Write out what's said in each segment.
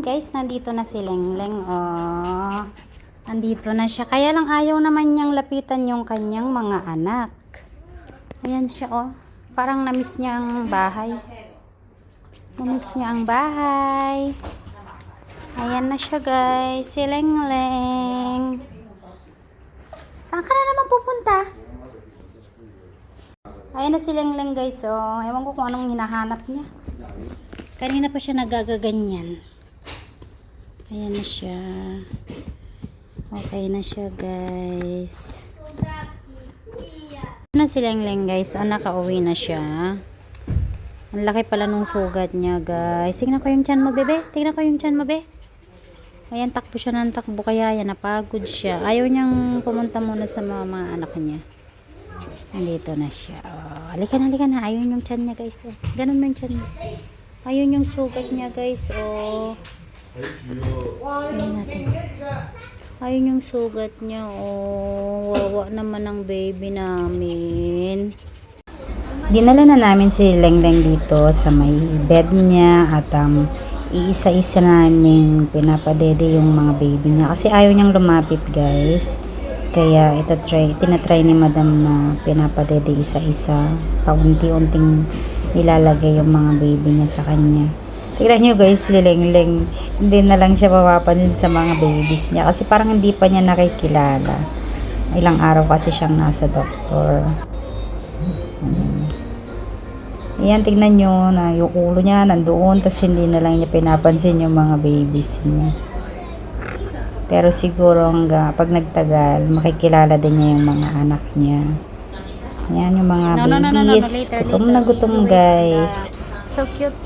Guys, nandito na si Lengleng. Oh. Nandito na siya. Kaya lang ayaw naman niyang lapitan yung kanyang mga anak. Ayan siya, oh. Parang namiss niya ang bahay. Namiss niya ang bahay. Ayan na siya, guys. Si Lengleng. Saan ka na naman pupunta? Ayan na si Lengleng, guys. Oh. Ewan ko kung anong hinahanap niya. Kanina pa siya nagagaganyan. Ayan na siya. Okay na siya, guys. Ano si Lengleng, guys? Ah, nakauwi na siya. Ang laki pala nung sugat niya, guys. Tingnan ko yung tiyan mo, bebe. Tingnan ko yung tiyan mo, be. Ayan, takbo siya ng takbo. Kaya yan, napagod siya. Ayaw niyang pumunta muna sa mga, mga anak niya. Nandito na siya. Oh, halika na, halika na. Ayun yung tiyan niya, guys. Oh. Ganun mo yung tiyan niya. Ayun yung sugat niya, guys. Oh. Ayun yung sugat niya. Oh, wawa naman ang baby namin. Dinala na namin si Lengleng dito sa may bed niya at um, iisa-isa namin pinapadede yung mga baby niya kasi ayaw niyang lumapit guys. Kaya ito try, tinatry ni madam na pinapadede isa-isa paunti-unting nilalagay yung mga baby niya sa kanya. Tignan nyo guys, si Lengleng, hindi na lang siya mapapansin sa mga babies niya kasi parang hindi pa niya nakikilala. Ilang araw kasi siyang nasa doktor. Ayan, tignan nyo na yung ulo niya nandoon, tapos hindi na lang niya pinapansin yung mga babies niya. Pero siguro hanggang pag nagtagal, makikilala din niya yung mga anak niya. Ayan yung mga No, no, no, no, no, no, babies. later, gutom later. na gutom guys. So cute.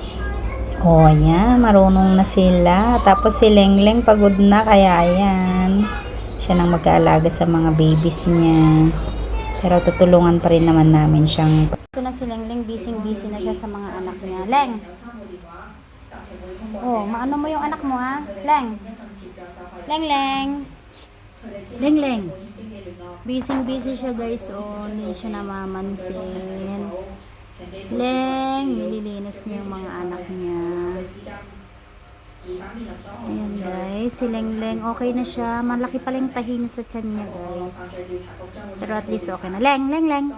Oh, ayan, marunong na sila. Tapos si Lengleng pagod na, kaya ayan. Siya nang mag-aalaga sa mga babies niya. Pero tutulungan pa rin naman namin siyang... Ito na si Lengleng, busy-busy na siya sa mga anak niya. Leng! Oh, maano mo yung anak mo ha? Leng! Leng, Leng! Leng, Leng! Busy-busy siya guys. Oh, hindi siya namamansin. Leng, nililinis niya yung mga anak niya. Ayan guys, si Leng Leng, okay na siya. Malaki pala yung tahi niya sa tiyan niya guys. Pero at least okay na. Leng, Leng, Leng.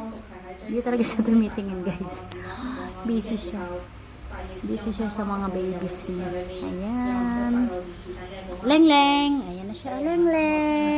Hindi talaga siya tumitingin guys. Busy siya. Busy siya sa mga babies niya. Ayan. Leng, Leng. Ayan na siya. Leng, Leng.